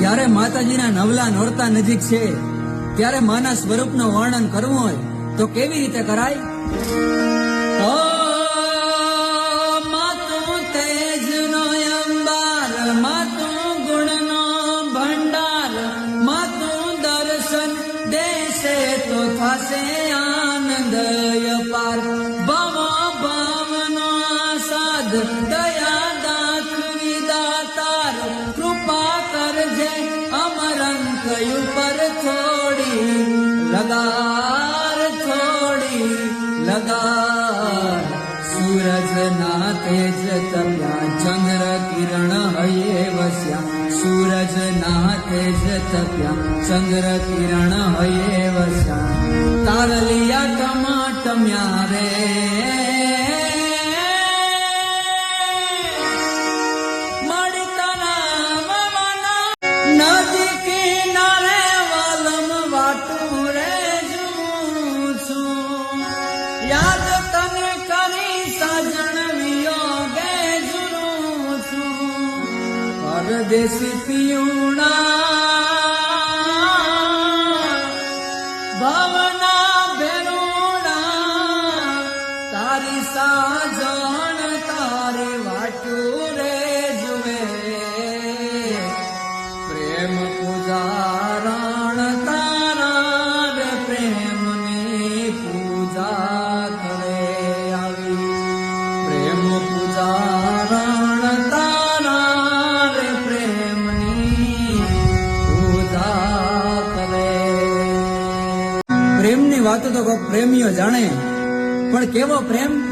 જ્યારે માતાજીના નવલા નોરતા નજીક છે, ત્યારે માના સ્વરૂપનું વર્ણન કરવું હોય, તો કેવી રીતે કરાય? આનંદ પાર ભવ ભાવનો આસાદ દયા चन्द्र किरण हयेवस्या सूरज नाहते ज्ञा चन्द्र किरण स्या तारलिया टमाटम्यारे desse fio પ્રેમીઓ જાણે. પણ કેવો પ્રેમ?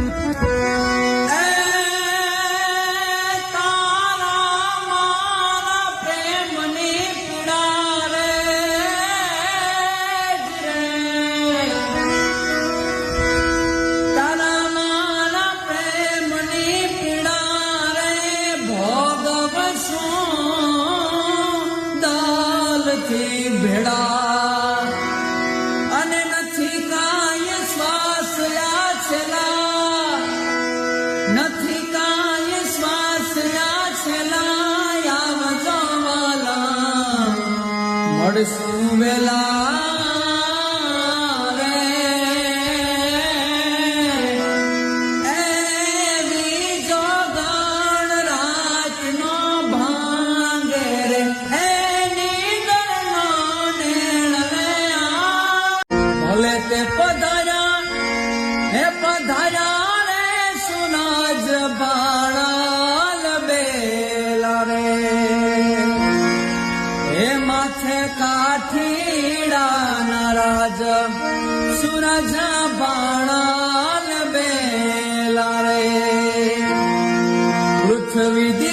সুবেলা સુરજ બાણા બેલા રે પૃથ્વી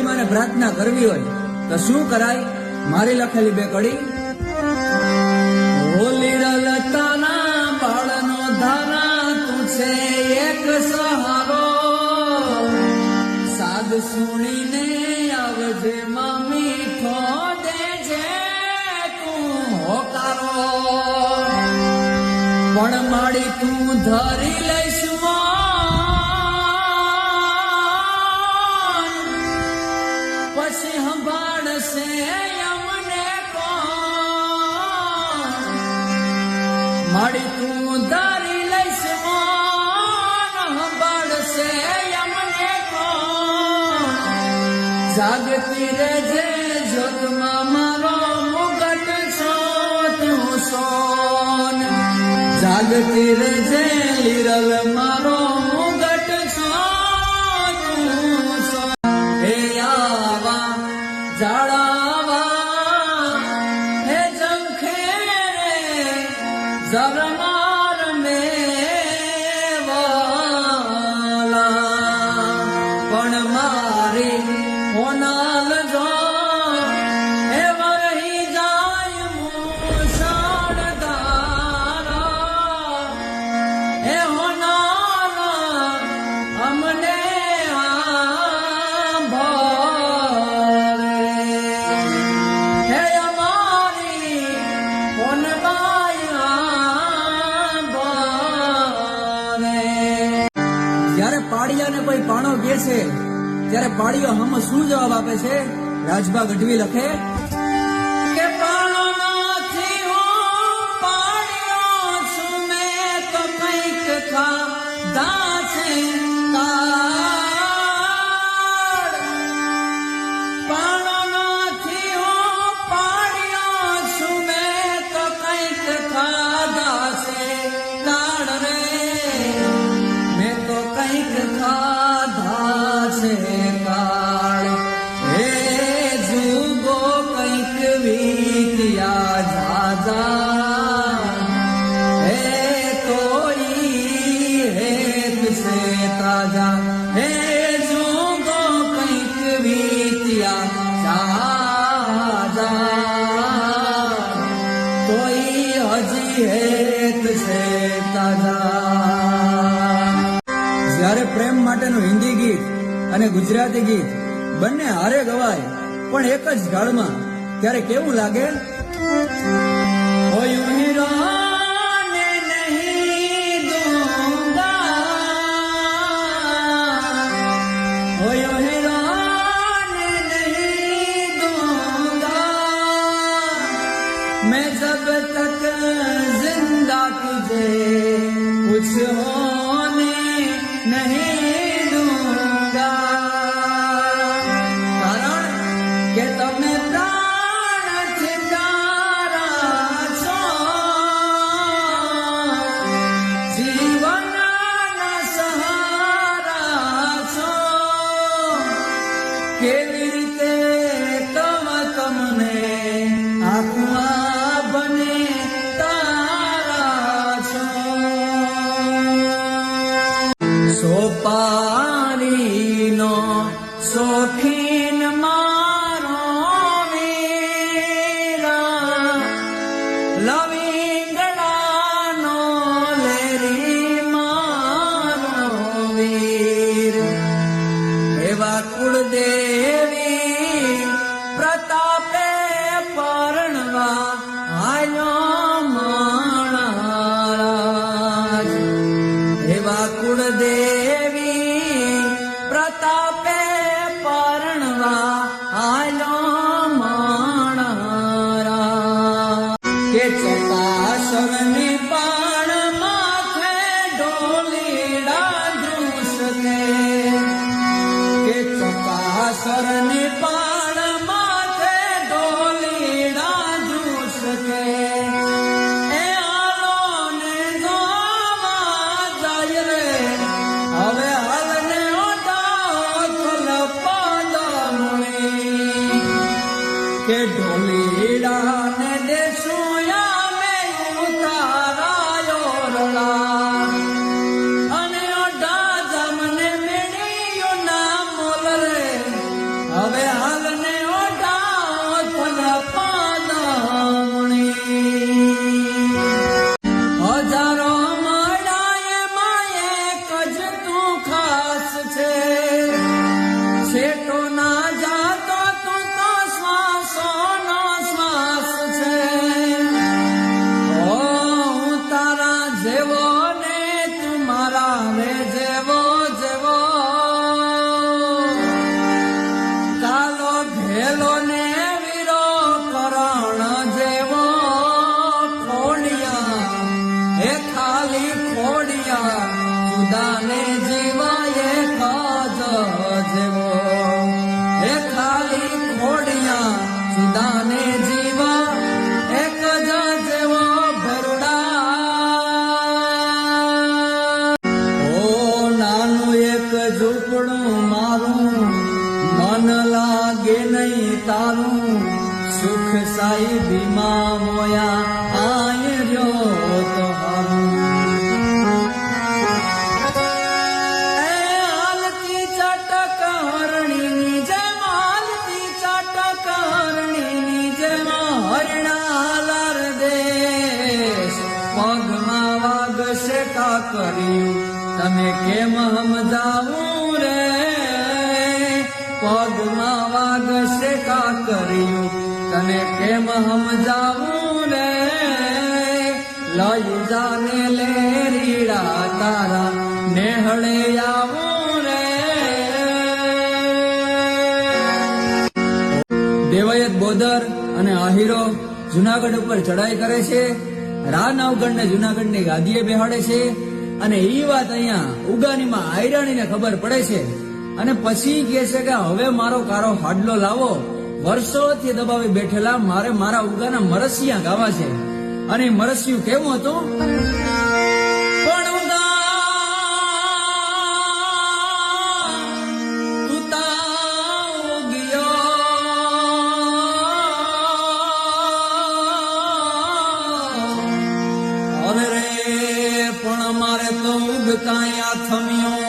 મને પ્રાર્થના કરવી હોય, તો શું કરાય? મારી લખેલી બે કડી. હોલી રલતાના બાળનો ધારા તું છે એક સહારો. સાદ સુણીને આવજે માં ઠો દેજે તું હોકારો. પણ માડી તું ધરી લઈશ પછી સંભાળશે અમને કોણ? તું ધારી લઈશ, મોન સંભાળશે અમને કોણ? જાગતી જોતમાં મારો મુગટ છો તું સોન. જાગતી રહેજે, લીરલ મારો પાડિયાને કોઈ પાણો બેસે ત્યારે પાડિયો હમ શું જવાબ આપે છે? રાજભા ગઢવી લખે से જ્યારે પ્રેમ માટેનું હિન્દી ગીત અને ગુજરાતી ગીત બંને હારે ગવાય, પણ એક જ ગાળમાં, ત્યારે કેવું લાગે? હોય કે ચટા સરની પાણ માથે ઢોલીડા ધ્રુસને કે ચટા સુખ સાઈ બીમા મોયા, આય રહ્યો તો હાલતી ચાટક હરણીની જેમ હાલતી દેશ, પગમાં વાગશે કા કર્યું તમે કેમ હમ જાવું રે? પગમાં વાગશે કા કર્યું તને કેમ સમજાવું રે? લઈ જાને લે રીડા તારા, નેહળે આવું રે. દેવાયત બોદર અને આહીરો જુનાગઢ ઉપર ચડાઈ કરે છે. રા નવગઢને જુનાગઢની ગાદીએ બેહાડે છે. અને એ વાત અહીંયા ઉગાનીમાં આયરાણીને ખબર પડે છે. અને પછી કહે છે કે હવે મારો કારો હાડલો લાવો. વર્ષોથી દબાવી બેઠેલા મારે મારા ઉગાના મરસિયા ગાવા છે. અને મરસિયું કેવું હતું? પણ મારે તો ઉગતા થમ્યો.